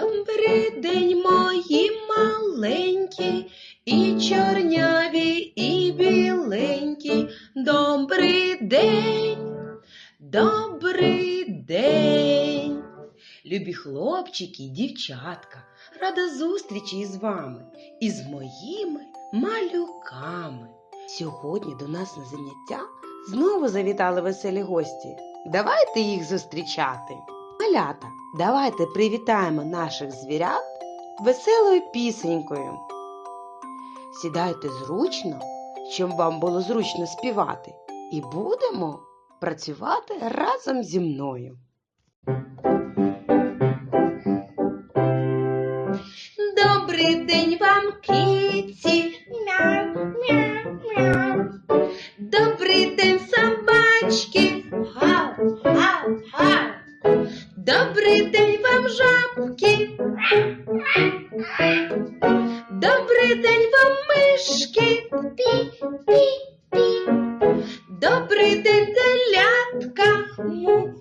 Добрий день, мої маленькі, і чорняві, і біленькі. Добрий день, добрий день. Любі хлопчики і дівчатка, рада зустрічі із вами і з моїми малюками. Сьогодні до нас на заняття знову завітали веселі гості. Давайте їх зустрічати. Малята, давайте привітаємо наших звірят веселою пісенькою. Сідайте зручно, щоб вам було зручно співати, і будемо працювати разом зі мною. Добрий день вам, киці. Мяу, мяу, мяу. Добрий день, собачки. Гав, гав, гав. Добрий день вам, жабки. Добрий день вам, мишки. Пі, пі, пі. Добрий день, телятка. Му,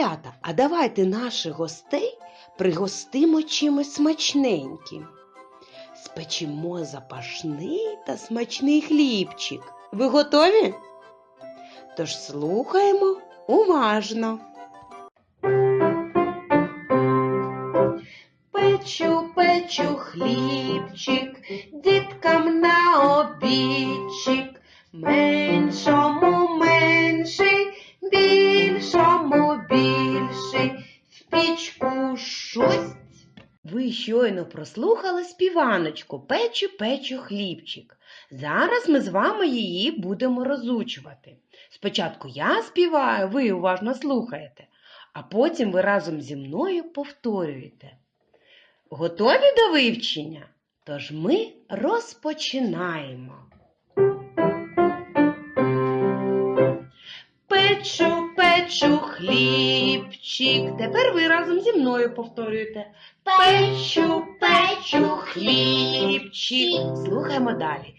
Малята, а давайте наших гостей пригостимо чимось смачненьким. Спечимо запашний та смачний хлібчик. Ви готові? Тож слухаємо уважно. Печу, печу хлібчик, діткам на обідчик, меншому менший, більшому більший, в пічку шусть. Ви щойно прослухали співаночку Печу, печу хлібчик. Зараз ми з вами її будемо розучувати. Спочатку я співаю, ви уважно слухаєте, а потім ви разом зі мною повторюєте. Готові до вивчення? Тож ми розпочинаємо. Печу, печу хлібчик. Тепер ви разом зі мною повторюєте. Печу, печу хлібчик. Слухаємо далі.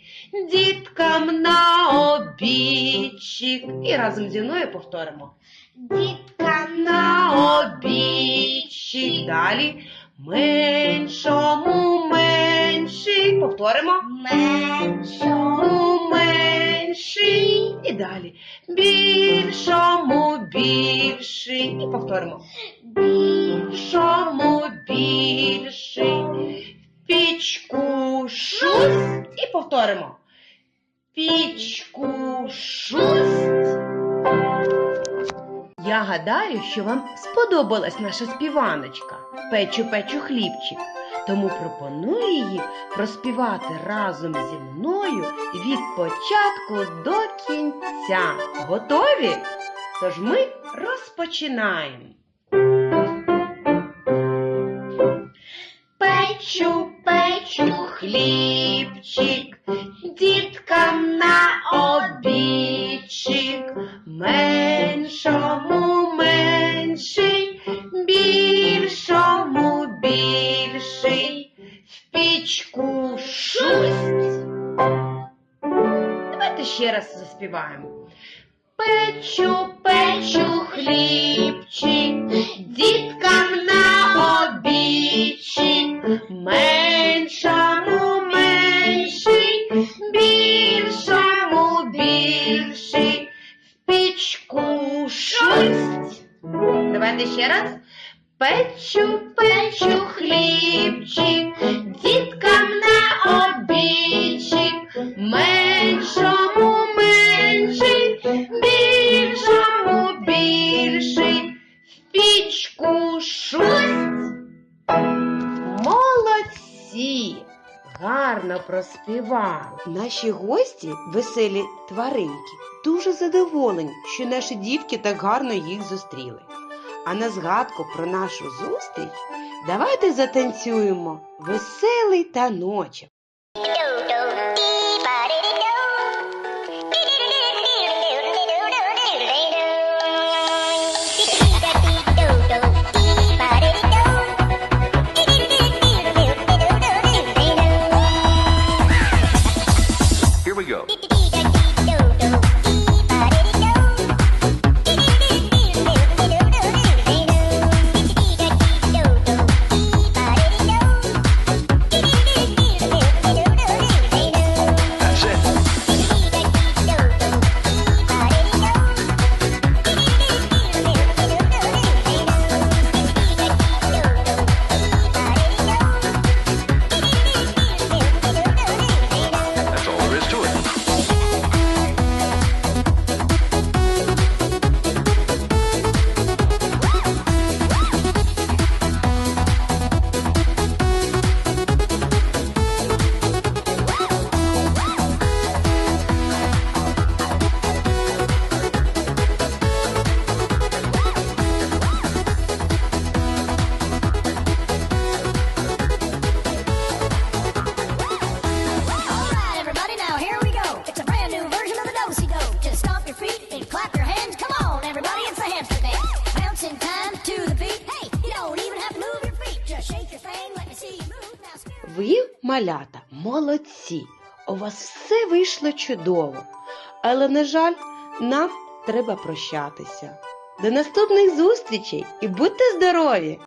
Діткам на обідчик. І разом зі мною повторимо. Дітка На обідчик. Далі. Меншому менший. Повторимо. Меншому менший. І далі. Більшому більший. І повторимо. Більшому більший. Пічку шусть. І повторимо. Пічку шусть. Я гадаю, що вам сподобалась наша співаночка Печу печу хлібчик. Тому пропоную її проспівати разом зі мною від початку до кінця. Готові? Тож ми розпочинаємо. Печу, печу хлібчик, Давайте ще раз заспіваємо. Печу, печу хлібчик, діткам на обідчик, меншому менший, більшому більший, в пічку шусть. Давайте ще раз. Печу, печу хлібчик, проспівали. Наші гості, веселі тваринки, дуже задоволені, що наші дівки так гарно їх зустріли. А на згадку про нашу зустріч давайте затанцюємо веселий таночок. Ви, малята, молодці. У вас все вийшло чудово. Але, на жаль, нам треба прощатися. До наступних зустрічей і будьте здорові!